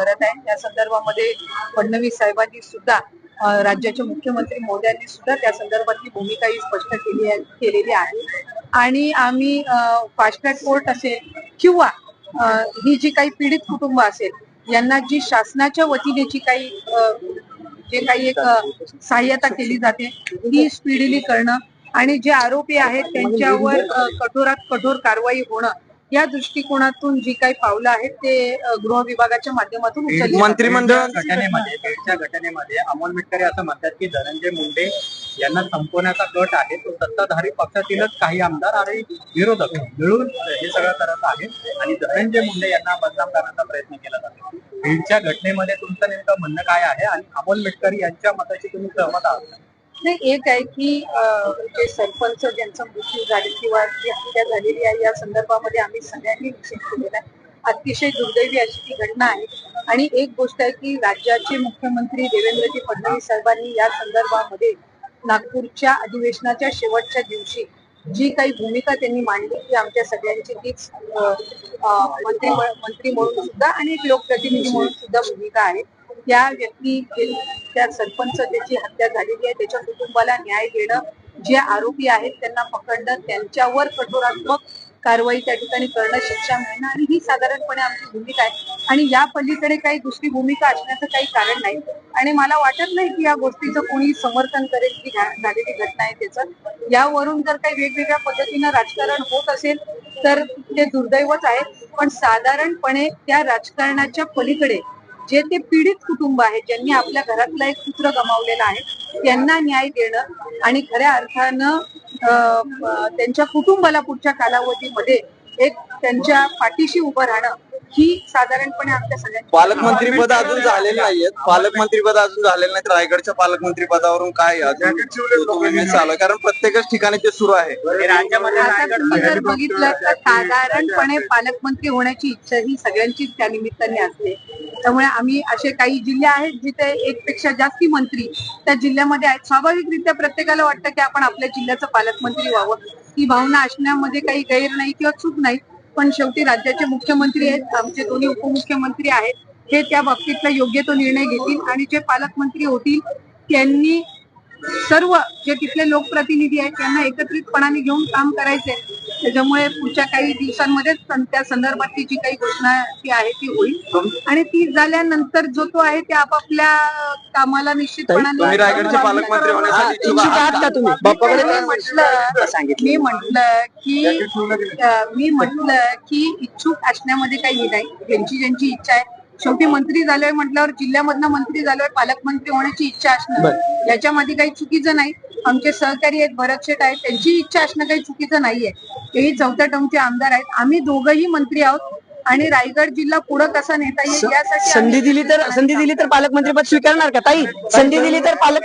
करत आहे त्या संदर्भामध्ये फडणवीस साहेबांनी सुद्धा राज्याचे मुख्यमंत्री मोद्यांनी सुद्धा त्या संदर्भातली भूमिका ही स्पष्ट केली केलेली आहे. आणि आम्ही फास्ट ट्रॅक कोर्ट असेल किंवा ही जी काही पीडित कुटुंब असेल यांना जी शासनाच्या वतीने जी काही जे काही एक सहाय्यता केली जाते ती स्पीडीली करणं आणि जे आरोपी आहेत त्यांच्यावर कठोरात कठोर कारवाई होणं या दृष्टिकोनातून जी काही पावलं आहेत ते गृह विभागाच्या माध्यमातून. मंत्रिमंडळ घटनेमध्ये बीडच्या घटनेमध्ये अमोल मिटकरी असं म्हणतात की धनंजय मुंडे यांना संपवण्याचा गट आहे तो सत्ताधारी पक्षातीलच काही आमदार आणि विरोधक मिळून हे सगळं करत आहेत आणि धनंजय मुंडे यांना बदनाम करण्याचा प्रयत्न केला जातो बीडच्या घटनेमध्ये तुमचं नेमकं म्हणणं काय आहे आणि अमोल मिटकरी यांच्या मताशी तुम्ही सहमत आहात का? नाही एक आहे की जे सरपंच ज्यांचा मृत्यू झाले किंवा जी हत्या झालेली आहे या संदर्भामध्ये आम्ही सगळ्यांनी निषेध केलेला आहे. अतिशय दुर्दैवी अशी ती घटना आहे. आणि एक गोष्ट आहे की राज्याचे मुख्यमंत्री देवेंद्रजी फडणवीस साहेबांनी या संदर्भामध्ये नागपूरच्या अधिवेशनाच्या शेवटच्या दिवशी जी काही भूमिका त्यांनी मांडली ती आमच्या सगळ्यांची तीच मंत्री मंत्री म्हणून सुद्धा आणि एक लोकप्रतिनिधी म्हणून सुद्धा भूमिका आहे. त्या व्यक्ती त्या सरपंच ज्याची हत्या झालेली आहे त्याच्या कुटुंबाला न्याय देणं जे आरोपी आहेत त्यांना पकडणं त्यांच्यावर कठोरात्मक कारवाई त्या ठिकाणी करणं शिक्षा मिळणं आणि ही साधारणपणे आमची भूमिका आहे. आणि या पलीकडे काही दुसरी भूमिका असण्याचं काही कारण नाही. आणि मला वाटत नाही की या गोष्टीचं कोणी समर्थन करेल की झालेली घटना आहे त्याचं. यावरून जर काही वेगवेगळ्या पद्धतीनं राजकारण होत असेल तर ते दुर्दैवच आहे. पण साधारणपणे त्या राजकारणाच्या पलीकडे जे ते पीडित कुटुंब आहे ज्यांनी आपल्या घरातला एक पुत्र गमावलेला आहे त्यांना न्याय देणं आणि खऱ्या अर्थानं त्यांच्या कुटुंबाला पुढच्या कालावधीमध्ये एक त्यांच्या पाठीशी उभं राहणं ही साधारणपणे आमच्या सगळ्यांची पालकमंत्री पद अजून झालेले नाहीयेत. पालकमंत्री पद अजून झालेले नाहीत रायगडच्या पालकमंत्री पदावरून काय अजून तुम्ही चालू? कारण प्रत्येकच ठिकाणी ते सुरू आहे. हे जर बघितलं तर साधारणपणे पालकमंत्री होण्याची इच्छा ही सगळ्यांचीच त्या निमित्ताने असते. त्यामुळे आम्ही असे काही जिल्हे आहेत जिथे एक पेक्षा जास्ती मंत्री त्या जिल्ह्यामध्ये आहेत. स्वाभाविकरित्या प्रत्येकाला वाटतं की आपण आपल्या जिल्ह्याचं पालकमंत्री व्हावं. ही भावना असण्यामध्ये काही गैर नाही किंवा चूक नाही. पण शेवटी राज्याचे मुख्यमंत्री आहेत आमचे दोन्ही उपमुख्यमंत्री आहेत. हे त्या बाबतीतला योग्य तो निर्णय घेतील आणि जे पालकमंत्री होतील त्यांनी सर्व जे तिथले लोकप्रतिनिधी आहेत त्यांना एकत्रितपणाने घेऊन काम करायचे त्याच्यामुळे पुढच्या काही दिवसांमध्ये त्या संदर्भातली जी काही घोषणा ती आहे ती होईल. आणि ती झाल्यानंतर जो तो आहे ते आपापल्या कामाला निश्चितपणाने मी म्हटलं मी म्हटलं की मी म्हटलं की इच्छुक असण्यामध्ये काही हे नाही. ज्यांची ज्यांची इच्छा आहे शेवटी मंत्री झालोय म्हटल्यावर जिल्ह्यामधनं मंत्री झालोय पालकमंत्री होण्याची इच्छा असणं याच्यामध्ये काही चुकीचं नाही. आमचे सहकारी आहेत भरत शेठ आहेत त्यांची इच्छा असणं काही चुकीचं नाहीये. तेही चौथ्या टर्मचे आमदार आहेत. आम्ही दोघंही मंत्री आहोत आणि रायगड जिल्हा पुढे कसा नेता येईल यासाठी संधी दिली तर संधी दिली तर पालकमंत्री पद स्वीकारणार का ताई? संधी दिली तर पालक